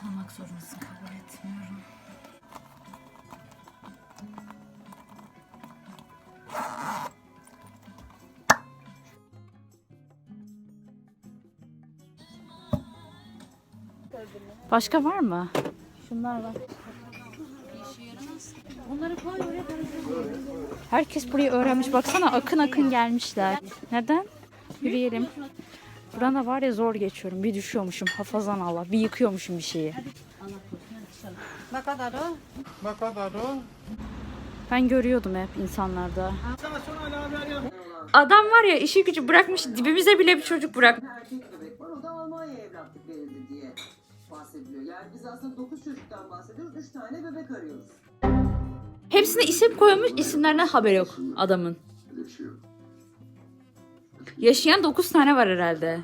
Tanımak zorundasın kabul etmiyorum. Başka var mı? Şunlar var. Onları koy oraya Herkes burayı öğrenmiş. Baksana akın akın gelmişler. Neden? Yürüyelim. Burana var ya zor geçiyorum. Bir düşüyormuşum hafazan Allah. Bir yıkıyormuşum bir şeyi. Ne kadar o? Ne kadar o? Ben görüyordum hep insanlarda. Adam var ya işi gücü bırakmış dibimize bile bir çocuk bırak. erkek bebek var. O da Almanya'ya evlatlık verildi diye bahsediliyor. Yani biz aslında 9 çocuktan bahsediyoruz. 3 tane bebek arıyoruz. Hepsine isim koymuş isimlerine haber yok adamın. Yaşayan 9 tane var herhalde.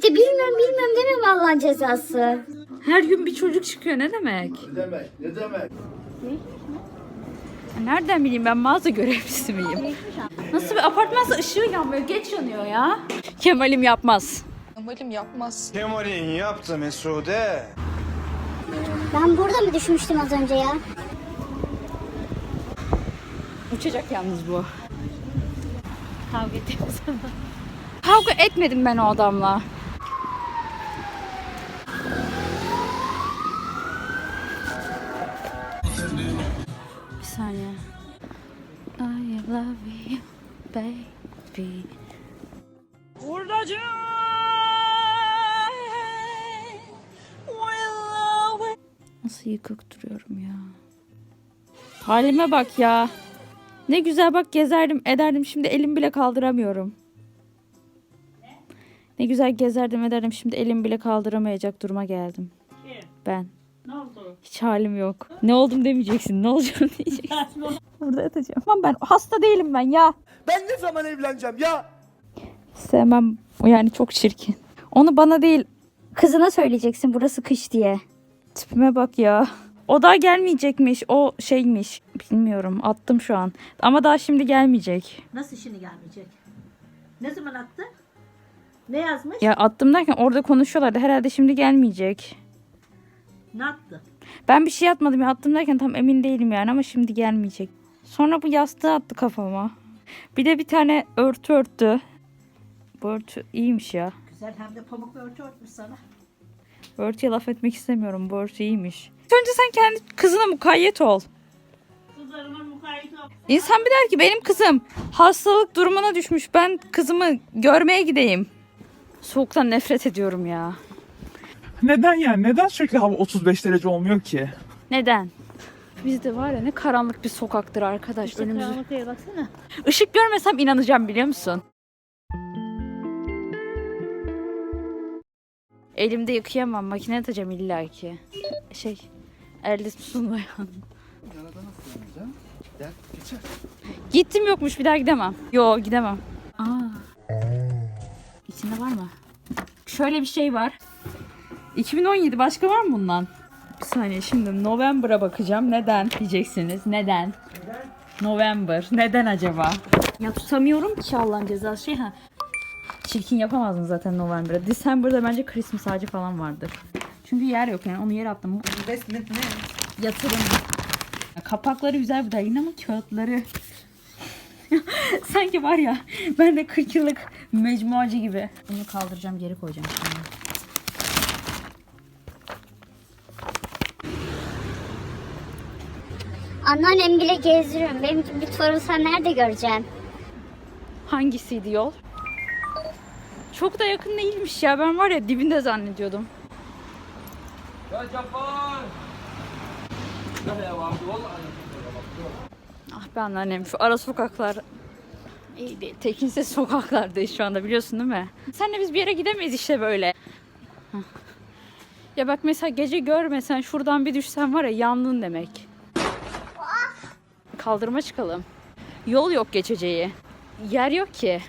Bir de bilmiyorum bilmiyorum deme vallahi cezası. Her gün bir çocuk çıkıyor ne demek? Ne demek? Ne demek? Nereden bileyim ben mağaza görevlisi miyim? Nasıl bir apartmansa ışığı yanmıyor geç yanıyor ya. Kemal'im yapmaz. Kemal'in yaptı Mesude. Ben burada mı düşmüştüm az önce ya? Uçacak yalnız bu. Kavga ettim sana. Kavga etmedim ben o adamla. Nasıl yıkık duruyorum ya. Halime bak ya. Ne güzel bak gezerdim ederdim şimdi elim bile kaldıramıyorum. Ne güzel gezerdim ederdim şimdi elim bile kaldıramayacak duruma geldim. Ben. Ne oldu? Hiç halim yok. Ne oldum demeyeceksin. Ne olacağım diyeceksin. Burada yatacağım. Ama ben hasta değilim ben ya. Ben ne zaman evleneceğim ya? Sevmem. O yani çok çirkin. Onu bana değil kızına söyleyeceksin burası kış diye. Tipime bak ya. O daha gelmeyecekmiş. O şeymiş. Bilmiyorum. Attım şu an. Ama daha şimdi gelmeyecek. Nasıl şimdi gelmeyecek? Ne zaman attı? Ne yazmış? Ya attım derken orada konuşuyorlardı. Herhalde şimdi gelmeyecek. Ne attı? Ben bir şey atmadım ya. Attım derken tam emin değilim yani ama şimdi gelmeyecek. Sonra bu yastığı attı kafama. Bir de bir tane örtü örttü. Bu örtü iyiymiş ya. Güzel hem de pamuk örtü örtmüş sana. Örtüye laf etmek istemiyorum. Örtü iyiymiş. Önce sen kendi kızına mukayyet ol. Kızlarıma mukayyet ol. İnsan bir der ki benim kızım hastalık durumuna düşmüş. Ben kızımı görmeye gideyim. Soğuktan nefret ediyorum ya. Neden yani? Neden sürekli hava 35 derece olmuyor ki? Neden? Bizde var ya ne karanlık bir sokaktır arkadaş. Önümüzü... Karanlıkaya baksana. Işık görmesem inanacağım biliyor musun? Elimde yıkayamam. Makine atacağım illaki. Şey, elde tutulmayan. Gel geçer. Gittim yokmuş bir daha gidemem. Yo gidemem. Aa. İçinde var mı? Şöyle bir şey var. 2017 başka var mı bundan? Bir saniye şimdi November'a bakacağım. Neden diyeceksiniz. Neden? November. Neden acaba? Ya tutamıyorum ki Allah'ın cezası şey ha. Çirkin yapamazdım zaten November'da. December'da bence Christmas ağacı falan vardır. Çünkü yer yok yani onu yere attım. Investment ne? Yatırım. Ya Kapakları güzel bu derginin ama kağıtları sanki var ya ben de 40 yıllık mecmuacı gibi. Bunu kaldıracağım geri koyacağım şimdi. Anneannem bile gezdiriyorum. Benim gibi bir torun sen nerede göreceksin? Hangisiydi yol? Çok da yakın değilmiş ya. Ben var ya dibinde zannediyordum. Ah be anneannem şu ara sokaklar iyi değil. Tekinsiz sokaklardayız şu anda biliyorsun değil mi? Senle biz bir yere gidemeyiz işte böyle. Ya bak mesela gece görmesen şuradan bir düşsen var ya yandın demek. Kaldırıma çıkalım. Yol yok geçeceği. Yer yok ki.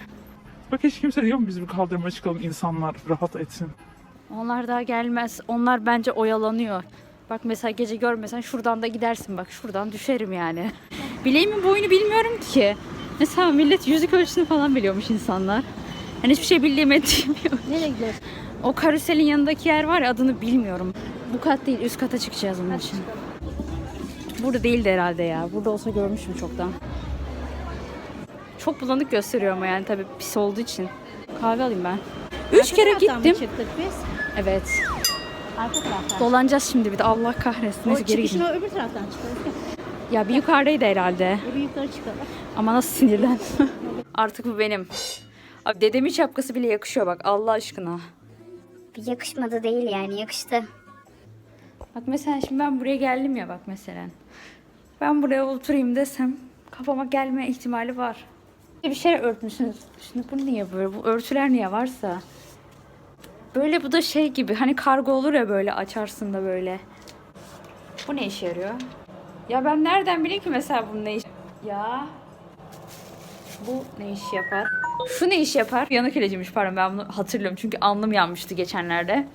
Bak hiç kimse diyor mu biz bir kaldırıma çıkalım insanlar rahat etsin. Onlar daha gelmez. Onlar bence oyalanıyor. Bak mesela gece görmesen şuradan da gidersin bak. Şuradan düşerim yani. Bileğimin boyunu bilmiyorum ki. Mesela millet yüzük ölçüsünü falan biliyormuş insanlar. Hani hiçbir şey bildiğim ettiğim yok. Nereye gidiyorsun? O karuselin yanındaki yer var ya adını bilmiyorum. Bu kat değil üst kata çıkacağız onun için. Burada değildi herhalde ya. Burada olsa görmüşüm çoktan. Çok bulanık gösteriyor ama yani tabii pis olduğu için. Kahve alayım ben. Üç kere gittim. çıktık biz? Evet. Arka taraftan. Dolanacağız şimdi bir de Allah kahretsin. O Neyse geri çıkışın o öbür taraftan çıkarız. Ya bir yukarıdaydı herhalde. Bir yukarı çıkalım. Ama nasıl sinirlen. Artık bu benim. Abi dedemin şapkası bile yakışıyor bak Allah aşkına. Yakışmadı değil yani yakıştı. Bak mesela şimdi ben buraya geldim ya bak mesela. Ben buraya oturayım desem kafama gelme ihtimali var. Bir şey örtmüşsünüz. Şimdi bu niye böyle? Bu örtüler niye varsa? Böyle bu da şey gibi hani kargo olur ya böyle açarsın da böyle. Bu ne işe yarıyor? Ya ben nereden bileyim ki mesela bunun ne iş... Ya bu ne iş yapar? Şu ne iş yapar? Yanık ilacıymış pardon ben bunu hatırlıyorum çünkü alnım yanmıştı geçenlerde.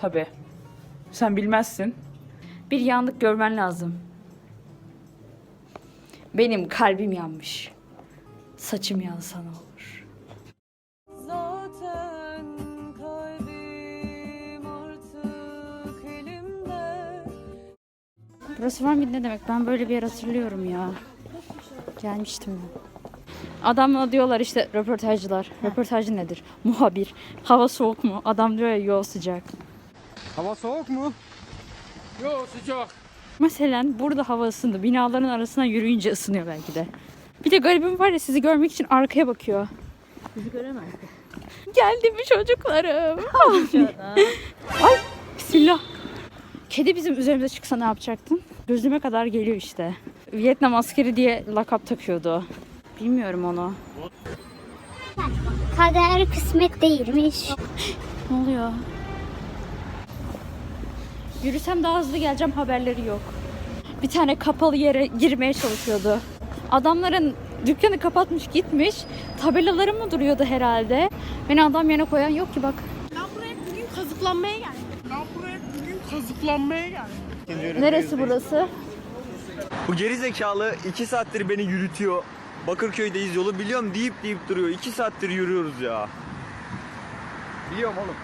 Tabii. Sen bilmezsin. Bir yandık görmen lazım. Benim kalbim yanmış. Saçım yansa ne olur. Zaten kalbim artık elimde Burası var mıydı ne demek? Ben böyle bir yer hatırlıyorum ya. Gelmiştim ben. Adamla diyorlar işte röportajcılar. Röportajcı nedir? Muhabir. Hava soğuk mu? Adam diyor ya yo sıcak. Hava soğuk mu? Yok sıcak. Mesela burada hava ısındı. Binaların arasına yürüyünce ısınıyor belki de. Bir de garibim var ya sizi görmek için arkaya bakıyor. Bizi göremez. Geldi mi çocuklarım? Ay bismillah. Kedi bizim üzerimize çıksa ne yapacaktın? Gözüme kadar geliyor işte. Vietnam askeri diye lakap takıyordu. Bilmiyorum onu. Kader kısmet değilmiş. Ne oluyor? Yürüsem daha hızlı geleceğim haberleri yok. Bir tane kapalı yere girmeye çalışıyordu. Adamların dükkanı kapatmış gitmiş. Tabelaları mı duruyordu herhalde? Beni adam yerine koyan yok ki bak. Neresi burası? Bu geri zekalı 2 saattir beni yürütüyor. Bakırköy'deyiz yolu biliyorum deyip deyip duruyor. 2 saattir yürüyoruz ya. Biliyorum oğlum.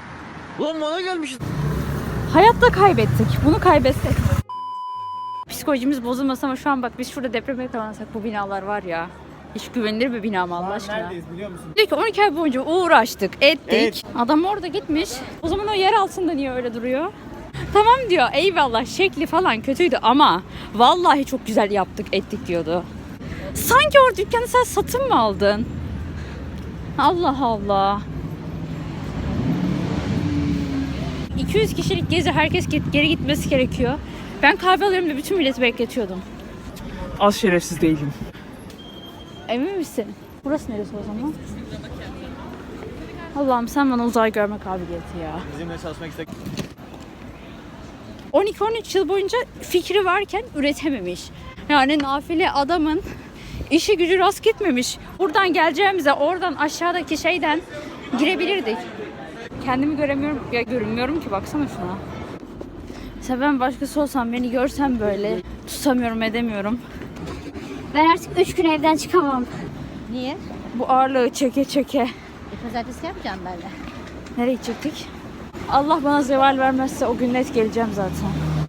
Ulan bana gelmişiz. Hayatta kaybettik. Bunu kaybetsek. Psikolojimiz bozulmasın ama şu an bak biz şurada depreme yakalansak bu binalar var ya. Hiç güvenilir bir bina mı Allah aşkına? Neredeyiz biliyor musun? Diyor ki 12 ay boyunca uğraştık, ettik. Evet. Adam orada gitmiş. O zaman o yer altında niye öyle duruyor? Tamam diyor eyvallah şekli falan kötüydü ama vallahi çok güzel yaptık ettik diyordu. Sanki o dükkanı sen satın mı aldın? Allah Allah. 200 kişilik gezi herkes geri gitmesi gerekiyor. Ben kahve alıyorum da bütün milleti bekletiyordum. Az şerefsiz değilim. Emin misin? Burası neresi o zaman? Allah'ım sen bana uzay görme kabiliyeti ya. Bizimle çalışmak istek. 12-13 yıl boyunca fikri varken üretememiş. Yani nafile adamın işi gücü rast gitmemiş. Buradan geleceğimize oradan aşağıdaki şeyden girebilirdik. Kendimi göremiyorum, ya görünmüyorum ki baksana şuna. Mesela ben başkası olsam beni görsem böyle tutamıyorum edemiyorum. Ben artık 3 gün evden çıkamam. Niye? Bu ağırlığı çeke çeke. E, pazartesi yapacağım ben de. Nereye gidecektik? Allah bana zeval vermezse o gün net geleceğim zaten.